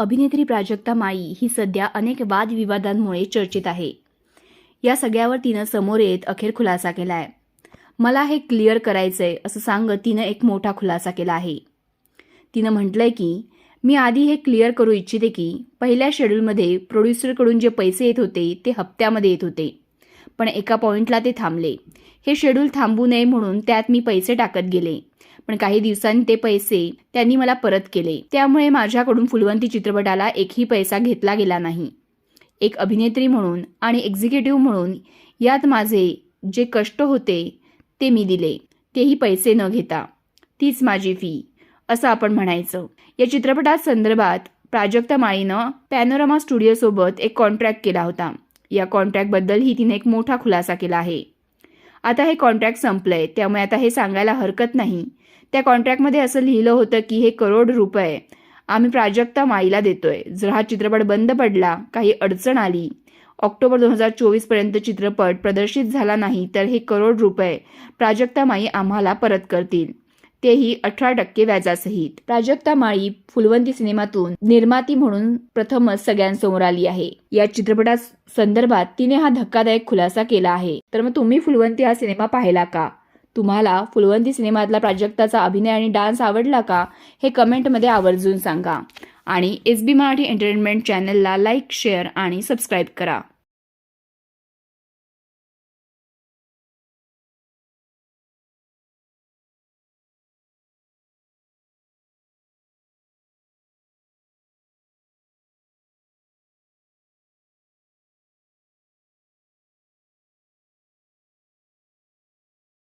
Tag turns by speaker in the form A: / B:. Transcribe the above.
A: अभिनेत्री प्राजक्ता माई ही सध्या अनेक वादविवादांमुळे चर्चेत आहे. या सगळ्यावर तिनं समोर येत अखेर खुलासा केला आहे मला हे क्लिअर करायचंय असं सांगत तिनं एक मोठा खुलासा केला आहे. तिनं म्हटलंय की मी आधी हे क्लिअर करू इच्छिते की पहिल्या शेड्यूलमध्ये प्रोड्युसरकडून जे पैसे येत होते ते हप्त्यामध्ये येत होते. पण एका पॉईंटला ते थांबले. हे शेड्यूल थांबू नये म्हणून त्यात मी पैसे टाकत गेले. पण काही दिवसांनी ते पैसे त्यांनी मला परत केले. त्यामुळे माझ्याकडून फुलवंती चित्रपटाला एकही पैसा घेतला गेला नाही. एक अभिनेत्री म्हणून आणि एक्झिक्युटिव्ह म्हणून यात माझे जे कष्ट होते ते मी दिले. तेही पैसे न घेता. तीच माझी फी असं आपण म्हणायचं. या चित्रपटात संदर्भात प्राजक्ता माळीनं पॅनोरामा स्टुडिओसोबत एक कॉन्ट्रॅक्ट केला होता. या कॉन्ट्रॅक्टबद्दलही तिने एक मोठा खुलासा केला आहे. आता हे कॉन्ट्रॅक्ट संपलंय त्यामुळे आता हे सांगायला हरकत नाही. त्या कॉन्ट्रॅक्टमध्ये असं लिहिलं होतं की हे करोड रुपये आम्ही प्राजक्ता माईला देतोय. जर हा चित्रपट बंद पडला काही अडचण आली ऑक्टोबर दोन हजार चोवीसपर्यंत चित्रपट प्रदर्शित झाला नाही तर हे करोड रुपये प्राजक्ता माई आम्हाला परत करतील. तेही अठरा टक्के व्याजासहित. प्राजक्ता माळी फुलवंती सिनेमातून निर्माती म्हणून प्रथमच सगळ्यांसमोर आली आहे. या चित्रपटा संदर्भात तिने हा धक्कादायक खुलासा केला आहे. तर मग तुम्ही फुलवंती हा सिनेमा पाहिला का? तुम्हाला फुलवंती सिनेमातला प्राजक्ताचा अभिनय आणि डान्स आवडला का? हे कमेंटमध्ये आवर्जून सांगा. आणि एस बी मराठी एंटरटेनमेंट चॅनलला लाईक शेअर आणि सबस्क्राईब करा.